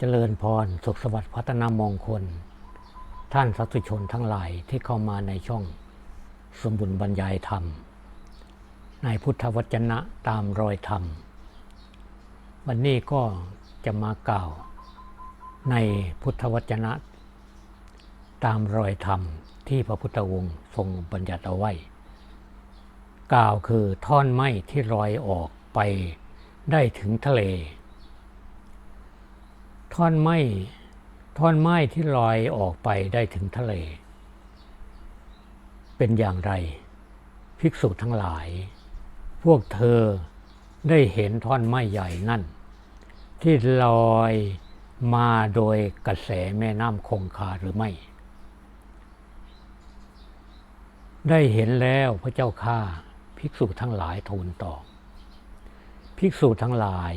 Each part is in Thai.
เจริญพร สุขสวัสดิ์พัฒนามงคล ท่านสาธุชนทั้งหลายที่เข้ามาในช่องสมบุญบรรยายธรรม ในพุทธวจนะตามรอยธรรม วันนี้ก็จะมากล่าว ในพุทธวจนะ ตามรอยธรรมที่พระพุทธองค์ทรงบัญญัติเอาไว้ กล่าวคือท่อนไม้ที่ลอยออกไปได้ถึงทะเล ท่อนไม้ท่อนไม้ที่ลอยออกไปได้ถึงทะเล เป็นอย่างไร ภิกษุทั้งหลาย พวกเธอได้เห็นท่อนไม้ใหญ่นั่น ที่ลอยมาโดยกระแสแม่น้ำคงคาหรือไม่ ได้เห็นแล้วพระเจ้าข้าภิกษุทั้งหลายทูลตอบภิกษุทั้งหลาย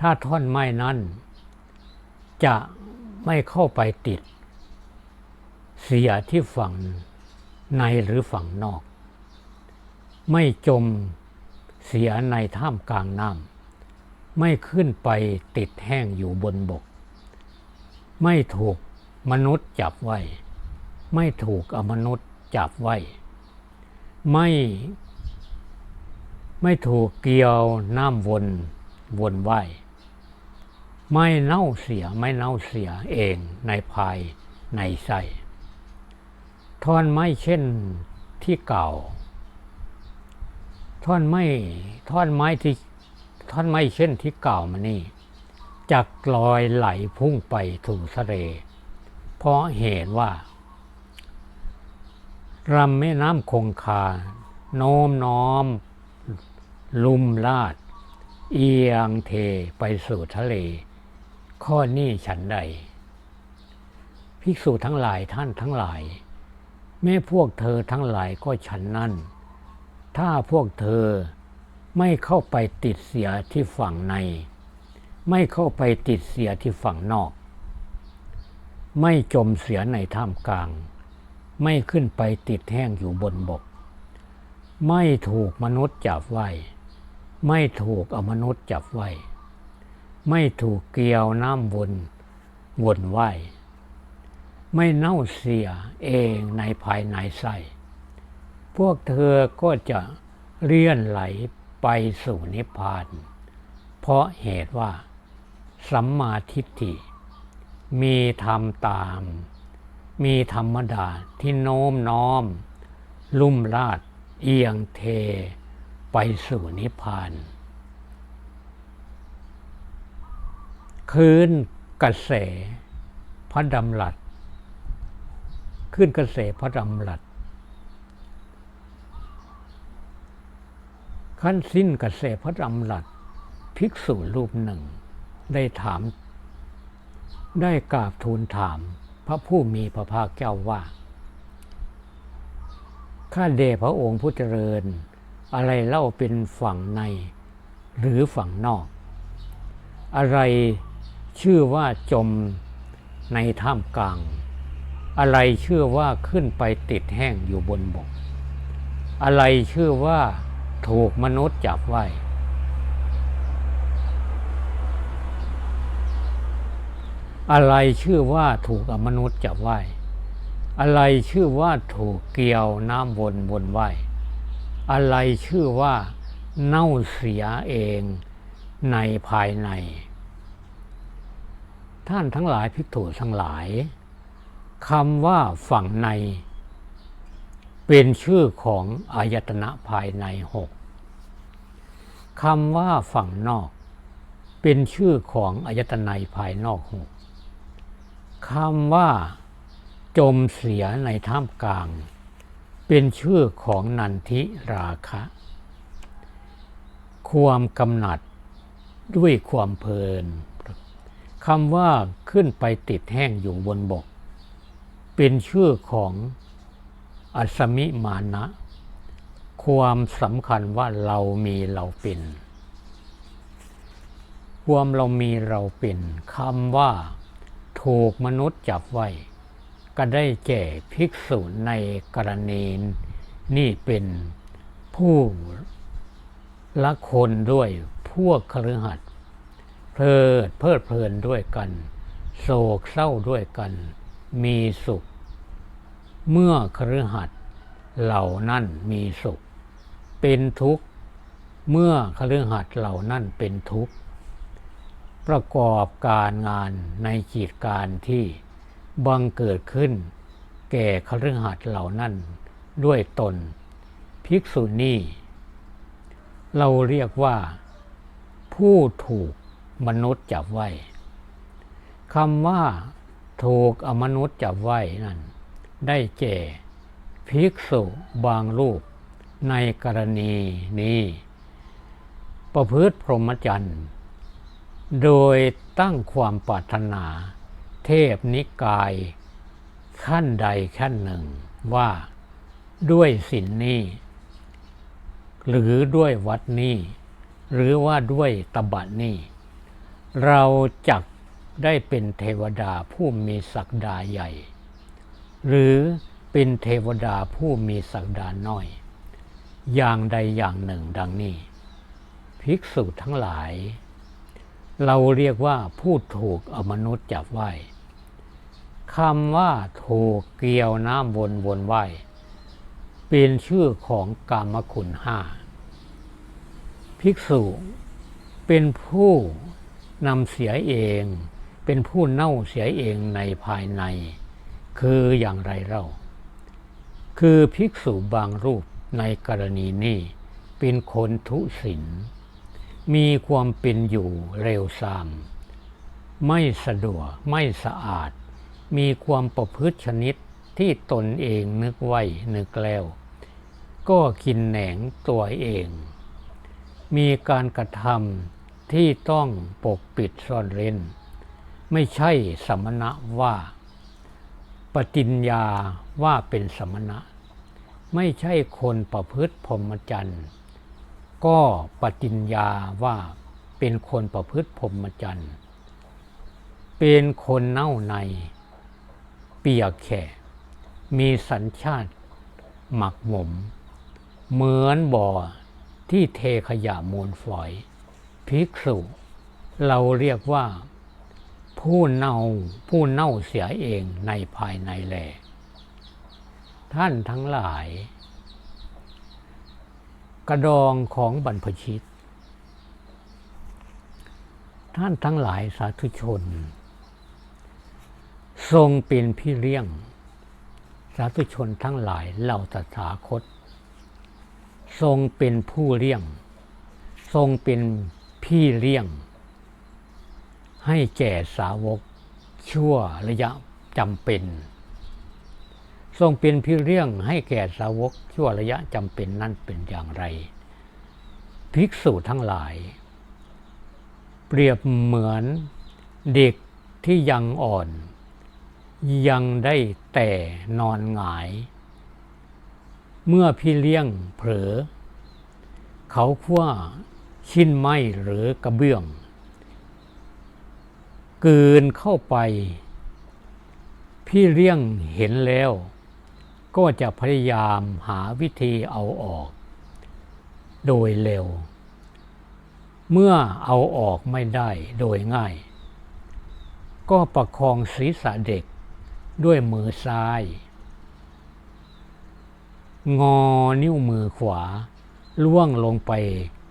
ถ้าท่อนไม้นั้น จะไม่เข้าไปติด เสียที่ฝั่งในหรือฝั่งนอก ไม่จมเสียในท่ามกลางน้ำไม่ขึ้นไปติดแห้งอยู่บนบก ไม่ถูกมนุษย์จับไว้ ไม่ถูกอมนุษย์จับไว้ ไม่ ไม่ถูกเกี่ยวน้ำวนวนไหว ไม่เน่าเสียไม่เน่าเสียเองในภายในไส้ท่อนไม้เช่นที่เก่า ท่อนไม้ท่อนไม้ที่ท่อนไม้เช่นที่เก่ามานี่จักลอยไหลพุ่งไปถูทะเลเพราะเหตุว่ารำแม่น้ำคงคา โน้มน้อม ลุมลาด เอียงเทไปสู่ทะเล ข้อนี้ฉันใด ภิกษุทั้งหลายท่านทั้งหลาย แม้พวกเธอทั้งหลายก็ฉันนั้น ถ้าพวกเธอไม่เข้าไปติดเสียที่ฝั่งใน ไม่เข้าไปติดเสียที่ฝั่งนอก ไม่จมเสียในท่ามกลาง ไม่ขึ้นไปติดแห้งอยู่บนบก ไม่ถูกมนุษย์จับไว้ ไม่ถูกอมนุษย์จับไว้ ไม่ถูกเกี่ยวน้ำวนวนไหวไม่เน่าเสียเองในภายในไส้พวกเธอก็จะเลื่อนไหลไปสู่นิพพาน เพราะเหตุว่า สัมมาทิฏฐิ มีธรรมตาม มีธรรมดาที่โน้มน้อม ลุ่มลาดเอียงเทไปสู่นิพพาน คืนกระแสพระดำรัสขึ้นกระแสพระดำรัสขั้นสิ้นกระแสพระดำรัสภิกษุรูปหนึ่ง ได้ถาม ได้กราบทูลถาม พระผู้มีพระภาคเจ้าว่า ข้าเดชพระองค์ผู้เจริญ อะไรเล่าเป็นฝั่งในหรือฝั่งนอก อะไร ชื่อว่าจมในท่ามกลาง อะไรชื่อว่าขึ้นไปติดแห้งอยู่บนบก อะไรชื่อว่าถูกมนุษย์จับไว้อะไรชื่อว่าถูกอมนุษย์จับไว้อะไรชื่อว่าถูกเกี่ยวน้ำวนวนไหวอะไรชื่อว่าเน่าเสียเองในภายใน ท่านทั้งหลายภิกษุทั้งหลายคำว่าฝั่งใน เป็นชื่อของอายตนะภายในหกคำว่าฝั่งนอก เป็นชื่อของอายตนะภายนอกหกคำว่า จมเสียในท่ามกลาง เป็นชื่อของนันทิราคะ ความกำหนัดด้วยความเพลิน คำว่าขึ้นไปติดแห้งอยู่บนบก เป็นชื่อของอัศมิมานะ ความสำคัญว่าเรามีเราเป็น ความเรามีเราเป็นคำว่า ถูกมนุษย์จับไว้ ก็ได้แก่ภิกษุในกรณีนี่เป็นผู้ละคนด้วยพวกคฤหัสถ์ เพลิดเพลิดเพลินด้วยกัน โศกเศร้าด้วยกัน มีสุข เมื่อคฤหัสเหล่านั้นมีสุข เป็นทุกข์ เมื่อคฤหัสเหล่านั้นเป็นทุกข์ ประกอบการงานในกิจการที่บังเกิดขึ้น แก่คฤหัสเหล่านั้นด้วยตน ภิกษุนี้เราเรียกว่าผู้ถูก มนุษย์จับไว้คำว่าถูกอมนุษย์จับไว้นั้นได้แก่ภิกษุบางรูป ในกรณีนี้ ประพฤติพรหมจรรย์โดยตั้งความปรารถนา เทพนิกาย ขั้นใดขั้นหนึ่งว่าด้วยสินนี้ หรือด้วยวัดนี้ หรือว่าด้วยตบะนี้ เราจักได้เป็นเทวดาผู้มีศักดาใหญ่ หรือเป็นเทวดาผู้มีศักดาน้อย อย่างใดอย่างหนึ่งดังนี้ภิกษุทั้งหลาย เราเรียกว่าผู้ถูกอมนุษย์จับไหวคำว่าถูกเกี่ยวน้ำวนวนไหวเป็นชื่อของกามคุณห้าภิกษุเป็นผู้ นำเสียเอง เป็นผู้เน่าเสียเองในภายใน คืออย่างไรเล่า คือภิกษุบางรูปในกรณีนี้เป็นคนทุศิลมีความเป็นอยู่เร็วซาม ไม่สะดวกไม่สะอาด มีความประพฤติชนิดที่ตนเองนึกไว้นึกแล้ว ก็กินแหนงตัวเอง มีการกระทำ ที่ต้องปกปิดซ่อนเร้น ไม่ใช่สมณะว่า ปฏิญญาว่าเป็นสมณะ ไม่ใช่คนประพฤติพรหมจรรย์ก็ปฏิญญาว่าเป็นคนประพฤติพรหมจรรย์เป็นคนเน่าใน เปียกแขะมีสัญชาติ หมักหมม เหมือนบ่อที่เทขยะมูลฝอย ภิกษุ เราเรียกว่า ผู้เน่าผู้เน่าเสียเองในภายในแล ท่านทั้งหลาย กระดองของบรรพชิต ท่านทั้งหลายสาธุชน ทรงเป็นพี่เลี้ยง สาธุชนทั้งหลายเหล่าตถาคต ทรงเป็นผู้เลี้ยง ทรงเป็น พี่เลี้ยง ให้แก่สาวกชั่วระยะจำเป็น ทรงเป็นพี่เลี้ยงให้แก่สาวกชั่วระยะจำเป็นนั่นเป็นอย่างไร ภิกษุทั้งหลาย เปรียบเหมือนเด็กที่ยังอ่อน ยังได้แต่นอนหงาย เมื่อพี่เลี้ยงเผลอ เขาขั้ว ชิ้นไม้หรือกระเบื้องเกินเข้าไป พี่เลี้ยงเห็นแล้ว ก็จะพยายามหาวิธีเอาออก โดยเร็ว เมื่อเอาออกไม่ได้โดยง่าย ก็ประคองศีรษะเด็กด้วยมือซ้าย งอนิ้วมือขวา ล่วงลงไป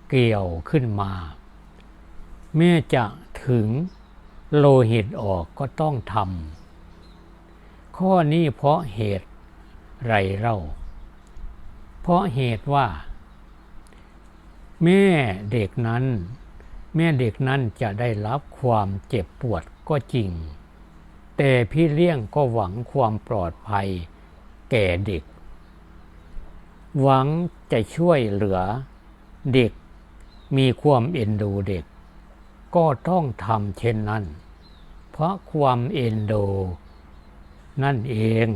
เกี่ยวขึ้นมา แม่จะถึงโลหิตออกก็ต้องทำข้อนี้เพราะเหตุไรเล่า เพราะเหตุว่า แม่เด็กนั้น แม่เด็กนั้นจะได้รับความเจ็บปวดก็จริง แต่พี่เลี้ยงก็หวังความปลอดภัยแก่เด็ก หวังจะช่วยเหลือเด็ก มีความเอ็นดูเด็ก ก็ต้องทำเช่นนั้น เพราะความเอ็นดูนั่นเอง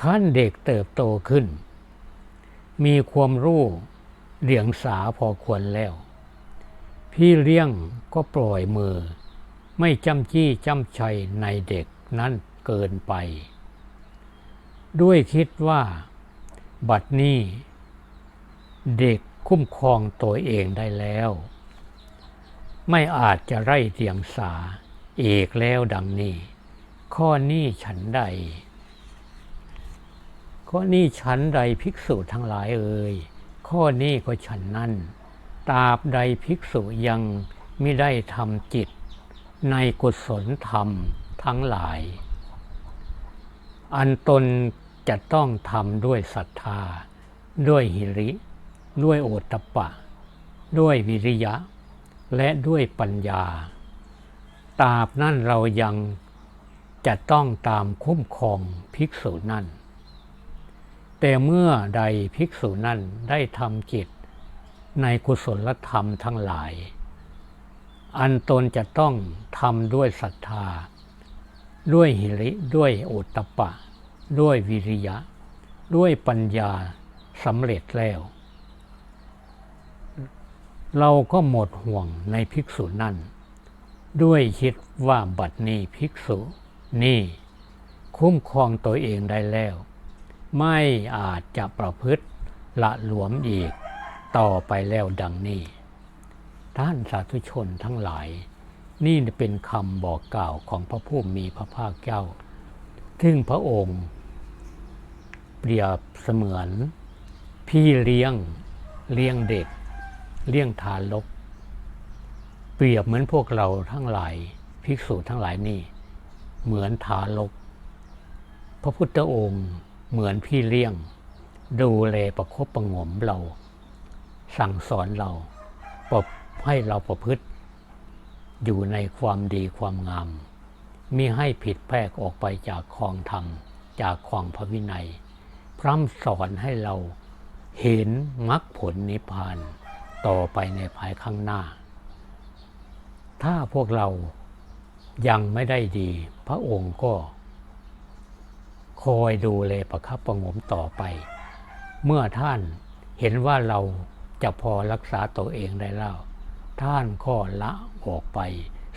ขั้นเด็กเติบโตขึ้น มีความรู้เดียงสาพอควรแล้ว พี่เลี้ยงก็ปล่อยมือ ไม่จำจี้จำชัยในเด็กนั้นเกินไป ด้วยคิดว่า บัดนี้ เด็ก คุ้มครองตัวเองได้แล้ว ไม่อาจจะไร้เดียงสาเอกแล้วดังนี้ ข้อนี้ฉันใด ข้อนี้ฉันใดภิกษุทั้งหลายเอ่ยข้อนี้ก็ฉันนั่นตราบใดภิกษุยังไม่ได้ทำจิต ในกุศลธรรมทั้งหลาย อันตนจะต้องทำด้วยศรัทธา ด้วยหิริ ด้วยโอตปะ ด้วยวิริยะ และด้วยปัญญาตราบนั่นเรายังจะต้องตามคุ้มครองภิกษุนั่น แต่เมื่อใดภิกษุนั่นได้ทำจิตในกุศลธรรมทั้งหลาย อันตนจะต้องทำด้วยศรัทธา ด้วยหิริ ด้วยโอตปปะด้วยวิริยะ ด้วยปัญญาสำเร็จแล้ว เราก็หมดห่วงในภิกษุนั่น ด้วยคิดว่าบัดนี้ภิกษุนี่ คุ้มครองตัวเองได้แล้ว ไม่อาจจะประพฤติละหลวมอีกต่อไปแล้วดังนี้ ท่านสาธุชนทั้งหลาย นี่เป็นคำบอกกล่าวของพระผู้มีพระภาคเจ้า ซึ่งพระองค์ เปรียบเสมือน พี่เลี้ยงเลี้ยงเด็ก เลี้ยงทารกเปรียบเหมือนพวกเราทั้งหลายภิกษุทั้งหลายนี่ เหมือนทารกพระพุทธองค์เหมือนพี่เลี้ยง ดูแลประคบประหงมเรา สั่งสอนเราปรับให้เราประพฤติ อยู่ในความดีความงามมิให้ผิดแพรกออกไปจากคลองธรรม จากคลองพระวินัย พร่ำสอนให้เราเห็นมรรคผลนิพพาน ต่อไปในภายข้างหน้า ถ้าพวกเรายังไม่ได้ดี พระองค์ก็ คอยดูแลประคับประงมต่อไป เมื่อท่านเห็นว่าเราจะพอรักษาตัวเองได้แล้ว ท่านก็ละออกไป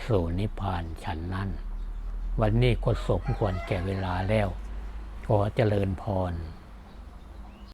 สู่นิพพานฉันนั้น วันนี้ก็สมควรแก่เวลาแล้ว ขอเจริญพร